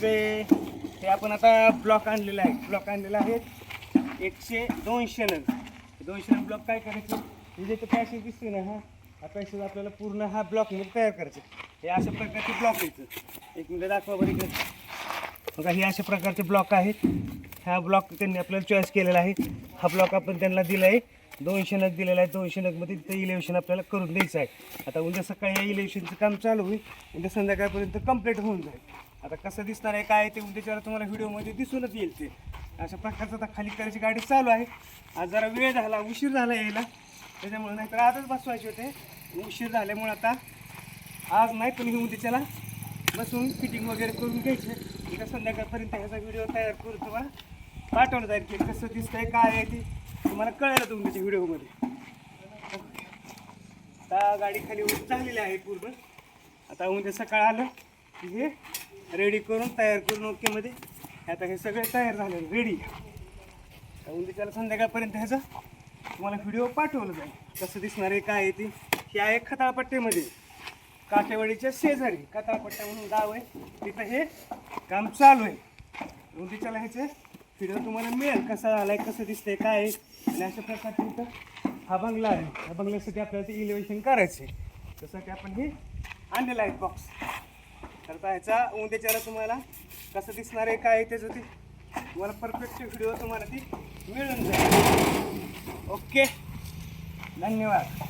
सगळे हे आपण आता ब्लॉक आणलेला आहे. ब्लॉक आणलेला आहे एकशे दोनशे नग दोनशे नग ब्लॉक काय करायचं? म्हणजे तो पॅसेज दिसते ना हा हा पॅसेज आपल्याला पूर्ण हा ब्लॉकमध्ये तयार करायचं. हे अशा प्रकारचे ब्लॉक यायचं. एक मिनिट दाखवा बरं इकडे. बघा हे अशा प्रकारचे ब्लॉक आहेत. हा ब्लॉक त्यांनी आपल्याला चॉईस केलेला आहे. हा ब्लॉक आपण त्यांना दिला आहे. दोनशे नग दिलेला आहे. दोनशे नगमध्ये तिथं इलेव्हन आपल्याला करून द्यायचं आहे. आता उद्या सकाळी या इलेव्हनचं काम चालू होईल. उद्या संध्याकाळपर्यंत कंप्लीट होऊन जाईल. आता कसं दिसणार आहे काय आहे ते उद्याच्या तुम्हाला व्हिडिओमध्ये दिसूनच येईल ते. अशा प्रकारचं आता खाली करायची गाडी चालू आहे. आज जरा वेळ झाला उशीर झाला यायला. त्याच्यामुळे नाहीतर आजच बसवायचे होते. उशीर झाल्यामुळे आता आज नाही पण हे उद्याच्याला बसून फिटिंग वगैरे करून घ्यायचे. उद्या संध्याकाळपर्यंत ह्याचा व्हिडिओ तयार करून तुम्हाला पाठवलं जाईल की कसं दिसतंय काय आहे ते तुम्हाला कळलं तुमच्या व्हिडिओमध्ये. आता गाडी खाली झालेली आहे पूर्ण. आता उद्या सकाळ आलं. हे रेडी करून तयार करून ओकेमध्ये आता हे सगळे तयार झाले रेडी आता उद्याच्याला संध्याकाळपर्यंत ह्याचा तुम्हाला व्हिडिओ पाठवलं जाईल. कसं दिसणार आहे काय आहे ते? हे आहे खताळपट्ट्यामध्ये काठेवाडीच्या शेजारी खताळपट्ट्या म्हणून गाव आहे. तिथं हे काम चालू आहे. उद्याच्याला ह्याचे व्हिडिओ तुम्हाला मिळेल कसा आला आहे कसं दिसतंय काय आहे. आणि अशा प्रकारचे इथं हा बंगला आहे. ह्या बंगल्यासाठी आपल्याला ते इलेव्हेशन करायचं आहे. त्यासाठी आपण हे आणलेलं आहे बॉक्स तर आता ह्याचा उद्याच्याला तुम्हाला कसं दिसणार आहे काय आहे त्याचं ते तुम्हाला परफेक्ट व्हिडिओ तुम्हाला ती मिळून जाईल. ओके धन्यवाद.